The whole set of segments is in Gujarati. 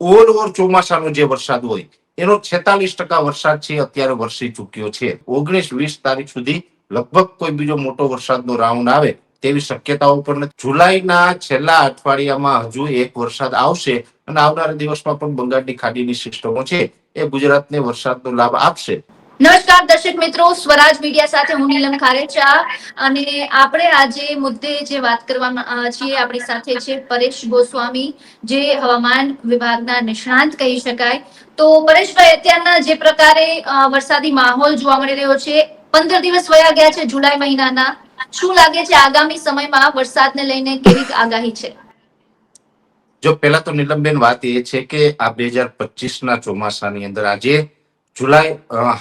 ઓલ ઓવર ચોમાસાનો જે વરસાદ હોય, એનો છેતાલીસ ટકા વરસાદ છે, અત્યારે વરસી ચૂક્યો છે. ઓગણીસ વીસ તારીખ સુધી લગભગ કોઈ બીજો મોટો વરસાદનો રાઉન્ડ આવે તેવી શક્યતાઓ પણ જુલાઈના છેલ્લા અઠવાડિયામાં હજુ એક વરસાદ આવશે અને આવનારા દિવસમાં પણ બંગાળની ખાડીની સિસ્ટમો છે, એ ગુજરાતને વરસાદનો લાભ આપશે. નમસ્કાર દર્શક મિત્રો, સ્વરાજ મીડિયા સાથે હું નીલમ ખારેચા અને આપણે આજે મુદ્દે જે વાત કરવામાં છીએ આપણી સાથે છે પરેશ ગોસ્વામી, જે હવામાન વિભાગના નિષ્ણાંત કહી શકાય. તો પરેશભાઈ, અત્યારના જે પ્રકારે વરસાદી માહોલ જોવા મળી રહ્યો છે, પંદર દિવસ વયા ગયા છે જુલાઈ મહિનાના. શું લાગે છે આગામી સમયમાં વરસાદને લઈને કેવી આગાહી છે? જો પેલા તો નીલમબેન વાત એ છે કે આ બે હજાર પચીસ ના ચોમાસાની અંદર આજે જુલાઈ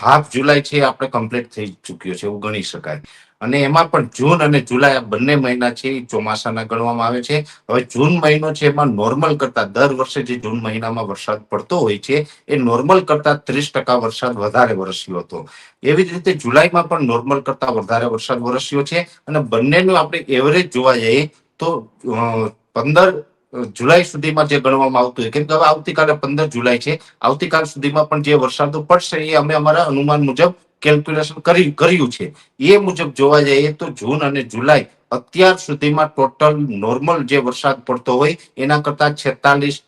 હાફ જુલાઈ છે આપણે કમ્પ્લીટ થઈ ચૂક્યો છે, એવું ગણી શકાય. અને એમાં પણ જૂન અને જુલાઈ આ બંને મહિના છે એ ચોમાસાના ગણવામાં આવે છે. હવે જૂન મહિનો છે એમાં નોર્મલ કરતા દર વર્ષે જે જૂન મહિનામાં વરસાદ પડતો હોય છે, એ નોર્મલ કરતા ત્રીસ ટકા વરસાદ વધારે વરસ્યો હતો. એવી જ રીતે જુલાઈમાં પણ નોર્મલ કરતા વધારે વરસાદ વરસ્યો છે. અને બંનેનું આપણે એવરેજ જોવા જઈએ તો પંદર જુલાઈ સુધીમાં જે ગણવામાં આવતું હોય કેમ કે હવે આવતીકાલે પંદર જુલાઈ છે. આવતીકાલ સુધીમાં પણ જે વરસાદો પડશે એ અમે અમારા અનુમાન મુજબ કેલ્ક્યુલેશન કરી, કર્યું છે. એ મુજબ જોવા જઈએ તો જૂન અને જુલાઈ અત્યાર સુધીમાં ટોટલ નોર્મલ જે વરસાદ પડતો હોય એના કરતા છેતાલીસ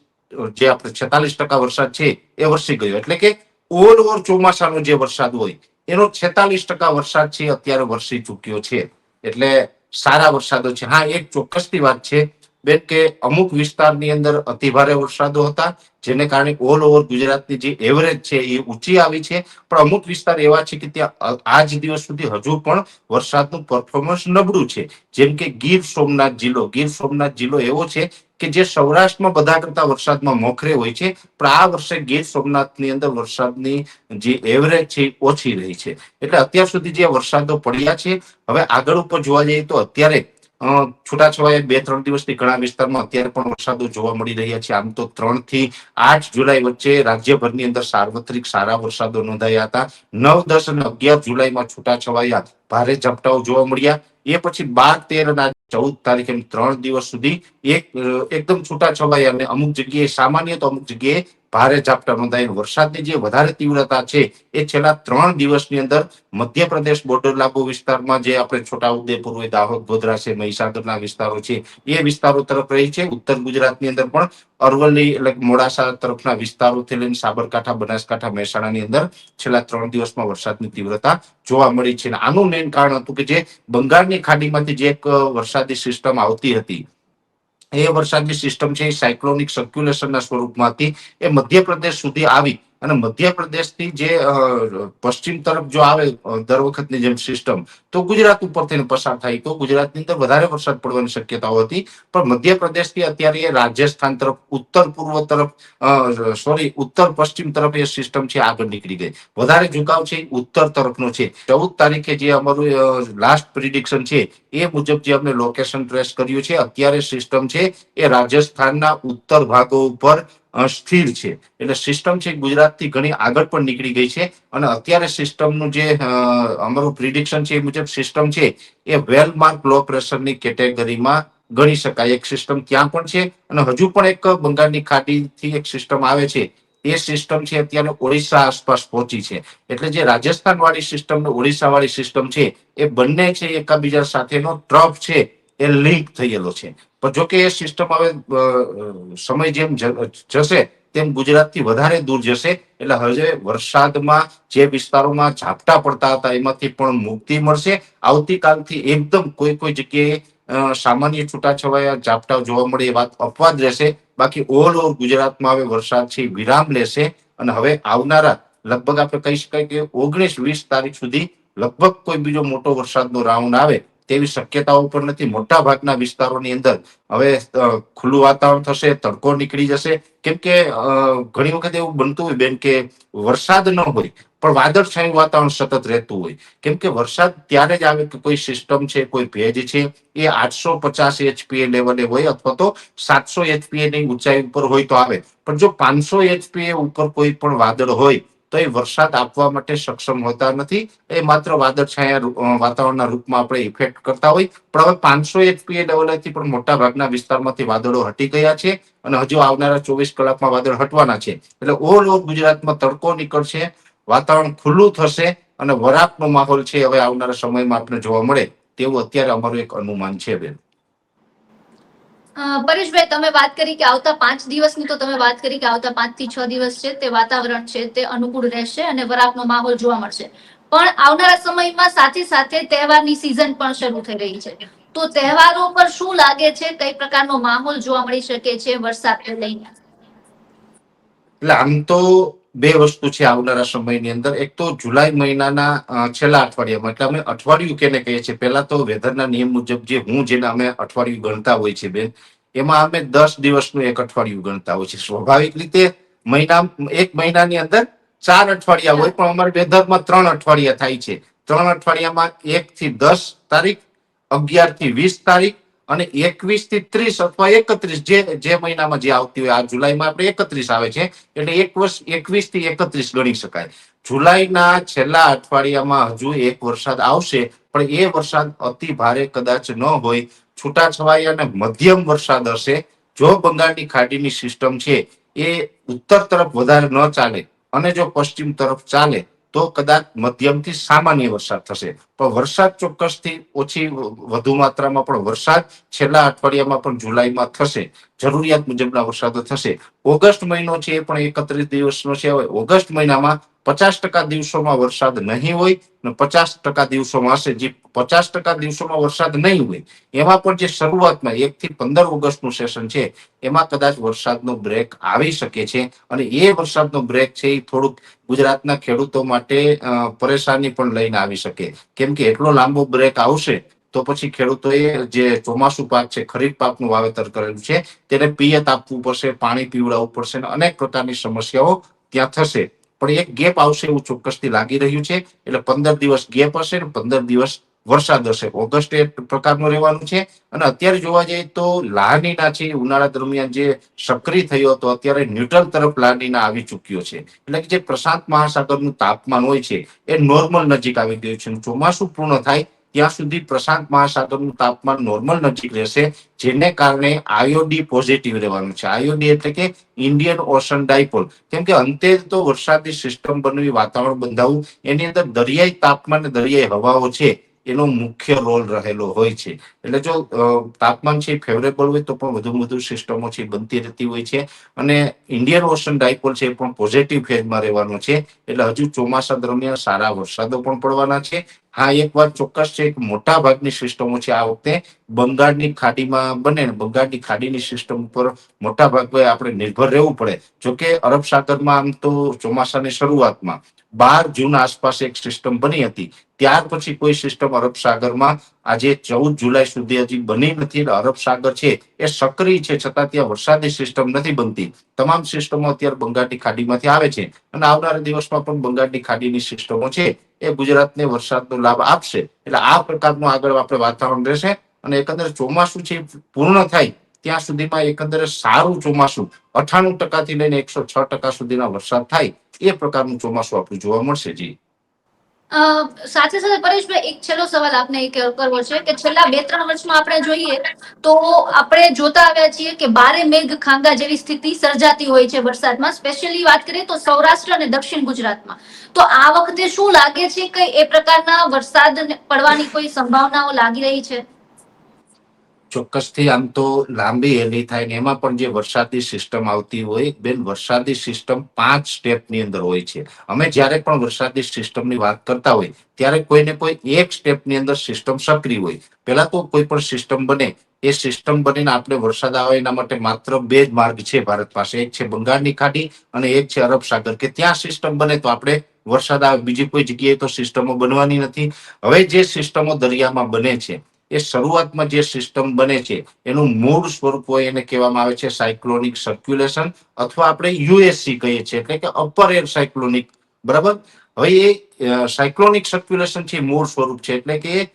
જે આપણે છેતાલીસ ટકા વરસાદ છે એ વરસી ગયો. એટલે કે ઓલ ઓવર ચોમાસાનો જે વરસાદ હોય એનો છેતાલીસ ટકા વરસાદ છે અત્યારે વરસી ચૂક્યો છે. એટલે સારા વરસાદો છે. હા, એક ચોક્કસની વાત છે બેન કે અમુક વિસ્તારની અંદર અતિભારે વરસાદો હતા, જેને કારણે ઓલ ઓવર ગુજરાતની જે એવરેજ છે એ ઊંચી આવી છે. પણ અમુક વિસ્તાર એવા છે કે ત્યાં આજ દિવસ સુધી હજુ પણ વરસાદનું પરફોર્મન્સ નબળું છે. જેમ કે ગીર સોમનાથ જિલ્લો. ગીર સોમનાથ જિલ્લો એવો છે કે જે સૌરાષ્ટ્રમાં બધા કરતા વરસાદમાં મોખરે હોય છે. પણ આ વર્ષે ગીર સોમનાથની અંદર વરસાદની જે એવરેજ છે ઓછી રહી છે. એટલે અત્યાર સુધી જે વરસાદો પડ્યા છે, હવે આગળ ઉપર જોવા જઈએ તો અત્યારે છૂટાછવાયા બે, ત્રણ દિવસથી ઘણા વિસ્તારમાં અત્યારે પણ વરસાદો જોવા મળી રહ્યા છે. આમ તો ત્રણથી આઠ જુલાઈ વચ્ચે રાજ્યભરની અંદર સાર્વત્રિક સારા વરસાદો નોંધાયા હતા. નવ, દસ અને અગિયાર જુલાઈમાં છૂટાછવાયા ભારે ઝપટાઓ જોવા મળ્યા. એ પછી બાર તેર ના ચૌદ તારીખે ત્રણ દિવસ સુધી એક, એકદમ છૂટા છવાયા અને અમુક જગ્યાએ સામાન્ય તો અમુક જગ્યાએ ભારે ઝાપટા નોંધાય વરસાદની જે વધારે તીવ્રતા છે એ છેલ્લા ત્રણ દિવસની અંદર મધ્યપ્રદેશ બોર્ડર લાગુ વિસ્તારમાં જે આપણે છોટાઉદેપુર હોય દાહોદ, ગોધરા છે, મહીસાગરના વિસ્તારો છે, એ વિસ્તારો તરફ રહી છે. ઉત્તર ગુજરાતની અંદર પણ અરવલ્લી, એટલે મોડાસા તરફના વિસ્તારોથી લઈને સાબરકાંઠા, બનાસકાંઠા, મહેસાણાની અંદર છેલ્લા ત્રણ દિવસમાં વરસાદની તીવ્રતા જોવા મળી છે. આનું મેઇન કારણ હતું કે જે બંગાળની ખાડીમાંથી જે એક વરસાદી સિસ્ટમ આવતી હતી, એ વરસાદની સિસ્ટમ છે એ સાયક્લોનિક સર્ક્યુલેશનના સ્વરૂપમાંથી એ મધ્યપ્રદેશ સુધી આવી અને મધ્યપ્રદેશથી જે પશ્ચિમ તરફ જો આવે દર વખતની જેમ સિસ્ટમ તો ગુજરાત ઉપરથી પસાર થાય. તો ગુજરાતની અંદર વધારે વરસાદ પડવાની શક્યતાઓ હતી. પણ મધ્યપ્રદેશથી અત્યારે રાજસ્થાન તરફ, ઉત્તર પૂર્વ તરફ સોરી ઉત્તર પશ્ચિમ તરફ એ સિસ્ટમ છે, આગળ નીકળી ગઈ. વધારે ઝુકાવ છે, ઉત્તર તરફનો છે. ચૌદ તારીખે જે અમારું લાસ્ટ પ્રિડિક્શન છે, એ મુજબ જે અમને લોકેશન ટ્રેસ કર્યું છે, અત્યારે સિસ્ટમ છે, એ રાજસ્થાનના ઉત્તર ભાગો ઉપર સ્થિર છે. એટલે સિસ્ટમ છે ગુજરાતથી ઘણી આગળ પણ નીકળી ગઈ છે અને અત્યારે સિસ્ટમનું જે અમારું પ્રિડિક્શન છે એ મુજબ સિસ્ટમ છે એ વેલ માર્ક લો પ્રેશરની કેટેગરીમાં ગણી શકાય. એક સિસ્ટમ ત્યાં પણ છે અને હજુ પણ એક બંગાળની ખાડીથી એક સિસ્ટમ આવે છે. એ સિસ્ટમ છે અત્યારે ઓડિશા આસપાસ પહોંચી છે. એટલે જે રાજસ્થાન વાળી સિસ્ટમ ને ઓડિશા વાળી સિસ્ટમ છે એ બંને છે એકબીજા સાથેનો ટ્રફ છે. એ લિંક થયેલો છે. પણ જો કે એ સિસ્ટમ હવે સમય જેમ જશે, તેમ ગુજરાતથી વધારે દૂર જશે. એટલે હવે વરસાદમાં જે વિસ્તારોમાં ઝાપટા પડતા હતા, એમાંથી પણ મુક્તિ મળશે. આવતીકાલથી એકદમ કોઈ કોઈ જગ્યાએ સામાન્ય છૂટાછવાયા ઝાપટા જોવા મળે એ વાત અપવાદ રહેશે. બાકી ઓલ ઓવર ગુજરાતમાં હવે વરસાદ છે વિરામ લેશે. અને હવે આવનારા, લગભગ આપણે કહી શકાય કે ઓગણીસ વીસ તારીખ સુધી લગભગ કોઈ બીજો મોટો વરસાદનો રાઉન્ડ આવે. તેવી શક્યતાઓ પણ નથી. મોટા ભાગના વિસ્તારોની અંદર હવે ખુલ્લું વાતાવરણ થશે, તડકો નીકળી જશે. કેમ કે ઘણી વખત એવું બનતું હોય બેન કે વરસાદ ન હોય, પણ વાદળછાયું વાતાવરણ સતત રહેતું હોય. કેમ કે વરસાદ ત્યારે જ આવે કે કોઈ સિસ્ટમ છે, કોઈ ભેજ છે, એ આઠસો પચાસ એચપીએ લેવલે હોય અથવા તો સાતસો એચપીએ ની ઊંચાઈ ઉપર હોય તો આવે. પણ જો પાંચસો એચપીએ ઉપર કોઈ પણ વાદળ હોય તો એ વરસાદ આપવા માટે સક્ષમ હોતા નથી. એ માત્ર વાદળછાયા વાતાવરણના રૂપમાં આપણે ઇફેક્ટ કરતા હોય. પણ હવે પાંચસો એચપીએ લેવલેથી પણ મોટા ભાગના વિસ્તારમાંથી વાદળો હટી ગયા છે અને હજુ આવનારા ચોવીસ કલાકમાં વાદળ હટવાના છે. એટલે ઓલ ગુજરાતમાં તડકો નીકળશે, વાતાવરણ ખુલ્લું થશે અને વરાપનો માહોલ છે હવે આવનારા સમયમાં આપણે જોવા મળે તેવું અત્યારે અમારું એક અનુમાન છે બેન. પરેશભાઈ, તમે વાત કરી કે આવતા પાંચ દિવસની, તો તમે વાત કરી કે આવતા પાંચથી છ દિવસ છે, તે વાતાવરણ છે, તે અનુકૂળ રહેશે અને વરાપનો માહોલ જોવા મળશે. પણ આવનારા સમયમાં સાથે સાથે તહેવારની સિઝન પણ શરૂ થઈ રહી છે. તો તહેવારો પર શું લાગે છે? કઈ પ્રકારનો માહોલ જોવા મળી શકે છે વરસાદને લઈને? એટલે આમ તો બે વસ્તુ છે આવનારા સમયની અંદર. એક તો જુલાઈ મહિનાના છેલ્લા અઠવાડિયામાં. એટલે અમે અઠવાડિયું કેને કહીએ છીએ? પહેલા તો વેધરના નિયમ મુજબ જે હું જેને અમે અઠવાડિયું ગણતા હોય છે બેન, એમાં અમે દસ દિવસનું એક અઠવાડિયું ગણતા હોય છે. સ્વાભાવિક રીતે મહિના, એક મહિનાની અંદર ચાર અઠવાડિયા હોય, પણ અમારે વેધરમાં ત્રણ અઠવાડિયા થાય છે. ત્રણ અઠવાડિયામાં એક થી દસ તારીખ, અગિયારથી વીસ તારીખ અને એકવીસથી ત્રીસ અથવા એકત્રીસ જે જે મહિનામાં જે આવતી હોય, આ જુલાઈમાં આપણે એકત્રીસ આવે છે, એટલે એક વર્ષ એકવીસથી એકત્રીસ ગણી શકાય. જુલાઈના છેલ્લા અઠવાડિયામાં હજુ એક વરસાદ આવશે, પણ એ વરસાદ અતિ ભારે કદાચ ન હોય છૂટાછવાયા અને મધ્યમ વરસાદ હશે. જો બંગાળની ખાડીની સિસ્ટમ છે, એ ઉત્તર તરફ વધારે ન ચાલે અને જો પશ્ચિમ તરફ ચાલે તો કદાચ મધ્યમથી સામાન્ય વરસાદ થશે. પણ વરસાદ ચોક્કસથી ઓછી વધુ માત્રામાં પણ વરસાદ છેલ્લા અઠવાડિયામાં પણ જુલાઈમાં થશે. જરૂરિયાત મુજબના વરસાદો થશે. ઓગસ્ટ મહિનો છે એ પણ એકત્રીસ દિવસનો છે. ઓગસ્ટ મહિનામાં પચાસ ટકા દિવસોમાં વરસાદ નહીં હોય અને પચાસ ટકા દિવસોમાં હશે. જે પચાસ ટકા દિવસોમાં વરસાદ નહીં હોય, એમાં પણ જે શરૂઆતમાં એક થી પંદર ઓગસ્ટનું સેશન છે, એમાં કદાચ વરસાદનો બ્રેક આવી શકે છે. અને એ વરસાદનો બ્રેક છે એ થોડુંક ગુજરાતના ખેડૂતો માટે પરેશાની પણ લઈને આવી શકે. કેમ કે એટલો લાંબો બ્રેક આવશે તો પછી ખેડૂતોએ જે ચોમાસુ પાક છે, ખરીફ પાકનું વાવેતર કરેલું છે, તેને પિયત આપવું પડશે, પાણી પીવડાવવું પડશે અને અનેક પ્રકારની સમસ્યાઓ ત્યાં થશે. પણ એક ગેપ આવશે એવું ચોક્કસથી લાગી રહ્યું છે. એટલે પંદર દિવસ ગેપ હશે ને પંદર દિવસ વરસાદ હશે. ઓગસ્ટ એ પ્રકારનું રહેવાનું છે. અને અત્યારે જોવા જઈએ તો લાનીના છે, ઉનાળા દરમિયાન જે સક્રિય થયો હતો, અત્યારે ન્યુટ્રલ તરફ લાનીના આવી ચૂક્યો છે. એટલે કે જે પ્રશાંત મહાસાગરનું તાપમાન હોય છે, એ નોર્મલ નજીક આવી ગયું છે. ચોમાસું પૂર્ણ થાય ત્યાં સુધી પ્રશાંત મહાસાગરનું તાપમાન નોર્મલ નજીક રહેશે, જેને કારણે આયોડી પોઝિટિવ રહેવાનું છે. આયોડી એટલે કે ઇન્ડિયન ઓશન ડાયપોલ કેમ કે અંતે તો વરસાદની સિસ્ટમ બનવી વાતાવરણ બંધાવવું એની અંદર દરિયાઈ તાપમાન દરિયાઈ હવાઓ છે, એનો મુખ્ય રોલ રહેલો હોય છે. એટલે જો તાપમાન છે ફેવરેબલ હોય તો પણ વધુ વધુ સિસ્ટમો છે બનતી રહેતી હોય છે. અને ઇન્ડિયન ઓશન ડાયપોલ છે એ પણ પોઝિટિવ ફેઝમાં રહેવાનો છે. એટલે હજુ ચોમાસા દરમિયાન સારા વરસાદો પણ પડવાના છે. હા, એક વાત ચોક્કસ છે કે મોટા ભાગની સિસ્ટમો છે આ વખતે બંગાળની ખાડીમાં બને બંગાળની ખાડીની સિસ્ટમ ઉપર મોટા ભાગે આપણે નિર્ભર રહેવું પડે. જોકે અરબ સાગરમાં આમ તો ચોમાસાની શરૂઆતમાં બાર જૂન આસપાસ એક સિસ્ટમ બની હતી. ત્યાર પછી કોઈ સિસ્ટમ અરબ સાગરમાં આજે ચૌદ જુલાઈ સુધી હજી બની નથી એટલે અરબ સાગર છે એ સક્રિય છે, છતાં ત્યાં વરસાદી સિસ્ટમ નથી બનતી. તમામ સિસ્ટમો અત્યારે બંગાળની ખાડીમાંથી આવે છે અને આવનારા દિવસમાં પણ બંગાળની ખાડીની સિસ્ટમો છે. એ ગુજરાતને વરસાદનો લાભ આપશે. એટલે આ પ્રકારનું આગળ આપણે વાતાવરણ રહેશે અને એકંદરે ચોમાસું છે પૂર્ણ થાય ત્યાં સુધીમાં એકંદરે સારું ચોમાસું અઠાણું ટકાથી લઈને એકસો છ ટકા સુધીના વરસાદ થાય, એ પ્રકારનું ચોમાસું આપણું જોવા મળશે. જી. સાથે સાથે પરેશભાઈ, એક છેલ્લો સવાલ આપને એ કરવો છે કે છેલ્લા બે ત્રણ વર્ષમાં આપણે જોઈએ તો આપણે જોતા આવ્યા છીએ કે બારે મેઘ ખાંગા જેવી સ્થિતિ સર્જાતી હોય છે વરસાદમાં. સ્પેશિયલી વાત કરીએ તો સૌરાષ્ટ્ર અને દક્ષિણ ગુજરાતમાં. તો આ વખતે શું લાગે છે કે એ પ્રકારના વરસાદ પડવાની કોઈ સંભાવનાઓ લાગી રહી છે? ચોક્કસથી આમ તો લાંબી હેલી થાય ને એમાં પણ જે વરસાદી સિસ્ટમ આવતી હોય, બેન વરસાદી સિસ્ટમ પાંચ સ્ટેપની અંદર હોય છે. અમે જ્યારે પણ વરસાદી સિસ્ટમની વાત કરતા હોય, ત્યારે કોઈને કોઈ એક સ્ટેપની અંદર સિસ્ટમ સક્રિય હોય. પહેલા તો કોઈ પણ સિસ્ટમ બને, એ સિસ્ટમ બનીને આપણે વરસાદ આવે એના માટે માત્ર બે જ માર્ગ છે ભારત પાસે. એક છે બંગાળની ખાડી અને એક છે અરબ સાગર. કે ત્યાં સિસ્ટમ બને તો આપણે વરસાદ આવે. બીજી કોઈ જગ્યાએ તો સિસ્ટમો બનવાની નથી. હવે જે સિસ્ટમો દરિયામાં બને છે એ શરૂઆતમાં જે સિસ્ટમ બને છે, એનું મૂળ સ્વરૂપ હોય એને કહેવામાં આવે છે સાયક્લોનિક સર્ક્યુલેશન અથવા આપણે યુએસસી કહીએ છીએ, એટલે કે અપર એર સાયક્લોનિક, બરાબર? હવે એ સાયક્લોનિક સર્ક્યુલેશન છે મૂળ સ્વરૂપ છે, એટલે કે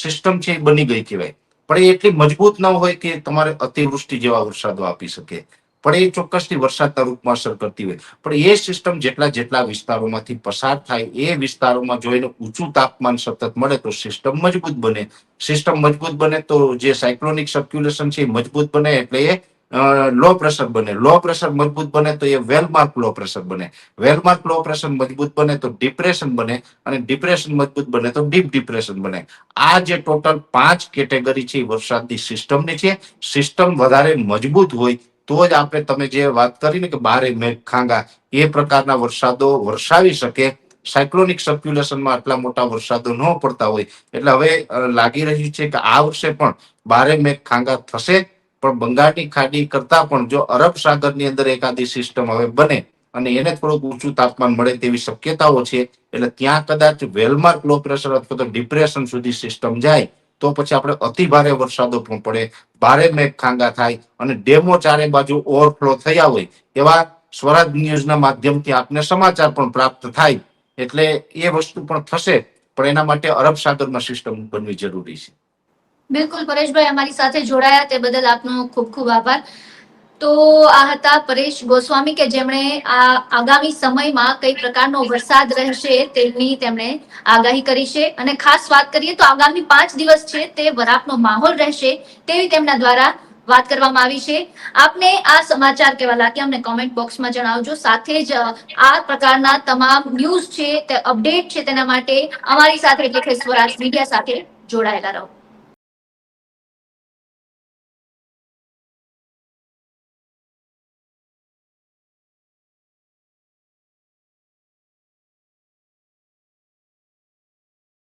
સિસ્ટમ છે એ બની ગઈ કહેવાય. પણ એ એટલી મજબૂત ન હોય કે તમારે અતિવૃષ્ટિ જેવા વરસાદો આપી શકે. પણ એ ચોક્કસથી વરસાદના રૂપમાં અસર કરતી હોય. પણ એ સિસ્ટમ જેટલા જેટલા વિસ્તારોમાંથી પસાર થાય, એ વિસ્તારોમાં જો એને ઊંચું તાપમાન સતત મળે તો સિસ્ટમ મજબૂત બને. સિસ્ટમ મજબૂત બને તો જે સાયક્લોનિક સર્ક્યુલેશન છે એ મજબૂત બને એટલે એ લો પ્રેશર બને. લો પ્રેશર મજબૂત બને તો એ વેલમાર્ક લો પ્રેશર બને. વેલમાર્ક લો પ્રેશર મજબૂત બને તો ડિપ્રેશન બને અને ડિપ્રેશન મજબૂત બને તો ડીપ ડિપ્રેશન બને. આ જે ટોટલ પાંચ કેટેગરી છે વરસાદની સિસ્ટમની છે. સિસ્ટમ વધારે મજબૂત હોય તો જ આપણે તમે જે વાત કરી ને કે બારે મેઘ ખાંગા, એ પ્રકારના વરસાદો વરસાવી શકે. સાયક્લોનિક સર્ક્યુલેશનમાં આટલા મોટા વરસાદો ન પડતા હોય. એટલે હવે લાગી રહ્યું છે કે આ વર્ષે પણ બારે મેઘ ખાંગા થશે. પણ બંગાળની ખાડી કરતા પણ જો અરબ સાગરની અંદર એકાદી સિસ્ટમ હવે બને અને એને થોડુંક ઊંચું તાપમાન મળે તેવી શક્યતાઓ છે, એટલે ત્યાં કદાચ વેલમાર્ક લો પ્રેશર અથવા તો ડિપ્રેશન સુધી સિસ્ટમ જાય. તો પછી આપણે અતિ ભારે વરસાદો પણ પડે. ભારે મેઘ ખાંગા થાય અને ડેમો ચારે બાજુ ઓવરફ્લો થયા હોય એવા સ્વરાજ ન્યૂઝના માધ્યમથી આપને સમાચાર પણ પ્રાપ્ત થાય. એટલે એ વસ્તુ પણ થશે, પણ એના માટે અરબ સાગરમાં સિસ્ટમ બનવી જરૂરી છે. બિલકુલ પરેશભાઈ, અમારી સાથે જોડાયા તે બદલ આપનો ખૂબ ખૂબ આભાર. તો આ હતા પરેશ ગોસ્વામી કે જેમણે આ આગામી સમયમાં કઈ પ્રકારનો વરસાદ રહેશે તેની તેમણે આગાહી કરી છે. અને ખાસ વાત કરીએ તો આગામી પાંચ દિવસ છે તે વરાપનો માહોલ રહેશે તેવી તેમના દ્વારા વાત કરવામાં આવી છે. આપને આ સમાચાર કેવા લાગ્યા અમને કોમેન્ટ બોક્સમાં જણાવજો. સાથે જ આ પ્રકારના તમામ ન્યૂઝ છે તે અપડેટ છે તેના માટે અમારી સાથે એટલે કે સ્વરાજ મીડિયા સાથે જોડાયેલા રહો.